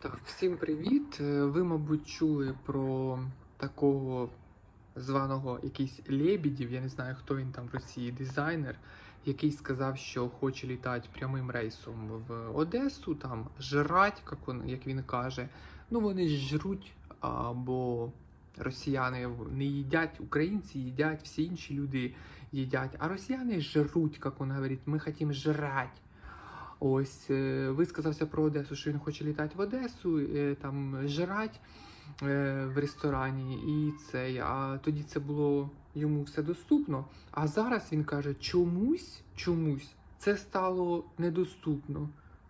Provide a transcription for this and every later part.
Так, всім привіт. Е, Ви, мабуть, чули про такого званого якийсь Лебідів, я не знаю, хто він там в Росії, дизайнер, який сказав, що хоче літати прямим рейсом в Одесу, там жрать, як, він, як він каже. Ну, вони жруть, або росіяни не їдять, українці їдять, всі інші люди їдять, а росіяни жруть, як він говорить, ми хочемо жрать. Ось е, висказався про Одесу, що він хоче літати в Одесу, е, там жрать е, в ресторані, і це. А тоді це було йому все доступно. А зараз він каже, чомусь, чомусь це стало недоступно.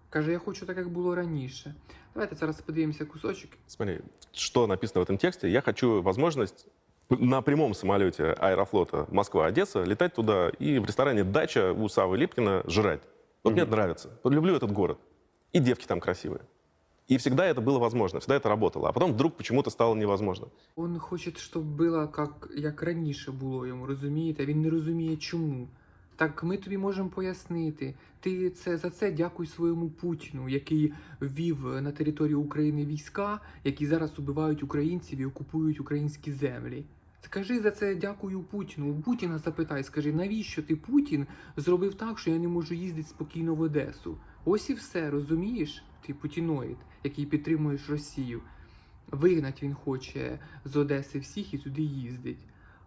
Каже, я хочу так, як було раніше. Давайте зараз подивимося кусочок. Смотри, что написано в этом тексте. Я хочу возможность на прямом самолете Аэрофлота Москва-Одесса летать туда и в ресторане «Дача» у Савы Липкина жрать. Вот мне это нравится. Вот люблю этот город. И девки там красивые. И всегда это было возможно, всегда это работало. А потом вдруг почему-то стало невозможно. Він хоче, щоб було як, як раніше було йому, розумієте? Він не розуміє чому. Так ми тобі можемо пояснити. Ти це за це дякуй своєму Путіну, який ввів на територію України війська, які зараз убивають українців і окупують українські землі. Скажи за це дякую Путіну. У Путіна запитай, скажи, навіщо ти Путін зробив так, що я не можу їздити спокійно в Одесу? Ось і все, розумієш? Ти путіноїд, який підтримуєш Росію. Вигнать він хоче з Одеси всіх і туди їздить.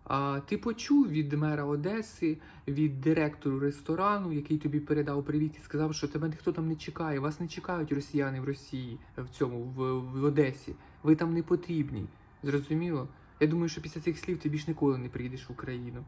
А ти почув від мера Одеси, від директору ресторану, який тобі передав привіт і сказав, що тебе ніхто там не чекає. Вас не чекають росіяни в Росії в цьому в, в Одесі. Ви там не потрібні. Зрозуміло? Я думаю, що після цих слів ти більш ніколи не приїдеш в Україну.